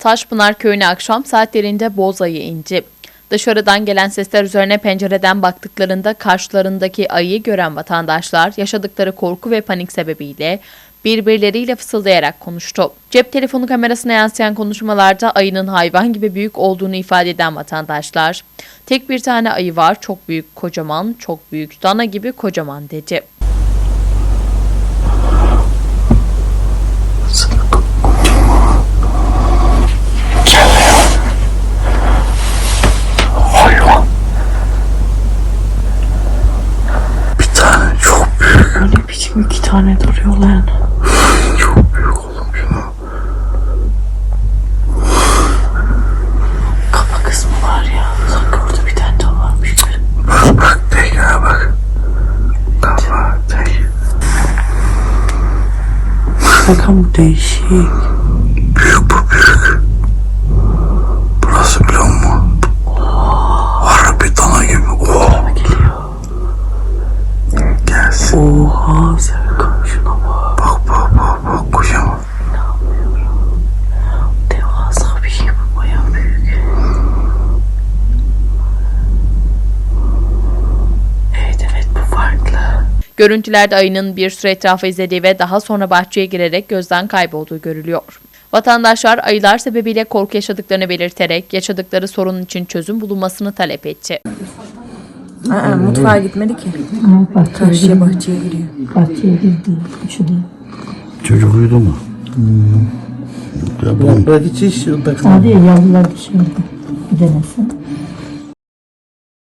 Taşpınar köyüne akşam saatlerinde boz ayı indi. Dışarıdan gelen sesler üzerine pencereden baktıklarında karşılarındaki ayıyı gören vatandaşlar yaşadıkları korku ve panik sebebiyle birbirleriyle fısıldayarak konuştu. Cep telefonu kamerasına yansıyan konuşmalarda ayının hayvan gibi büyük olduğunu ifade eden vatandaşlar, tek bir tane ayı var, çok büyük, kocaman, çok büyük, dana gibi kocaman dedi. Hayvan. Bir tane çok biçim iki tane duruyor lan? Çok büyük oğlum şuna. Kafa kısmı var ya. Sanki orada bir tane daha varmış. Bak bak tekrar bak. Kafa tek. Bu değişik. Büyük bu büyük. Burası biliyor musun? Harbi dana gibi. Oh. Bana geliyor. Gelsin. Oha Serkan şuna bak. Bak bak bak bak kocaman. Görüntülerde ayının bir süre etrafı izlediği ve daha sonra bahçeye girerek gözden kaybolduğu görülüyor. Vatandaşlar ayılar sebebiyle korku yaşadıklarını belirterek yaşadıkları sorun için çözüm bulunmasını talep etti. Aa, mutfağa gitmedi ki. Karşıya bahçeye giriyor. Bahçeye girdi. Şurada. Çocuk uyudu mu? Ya bu Hadi yavrular dışarıda. Bir denesin.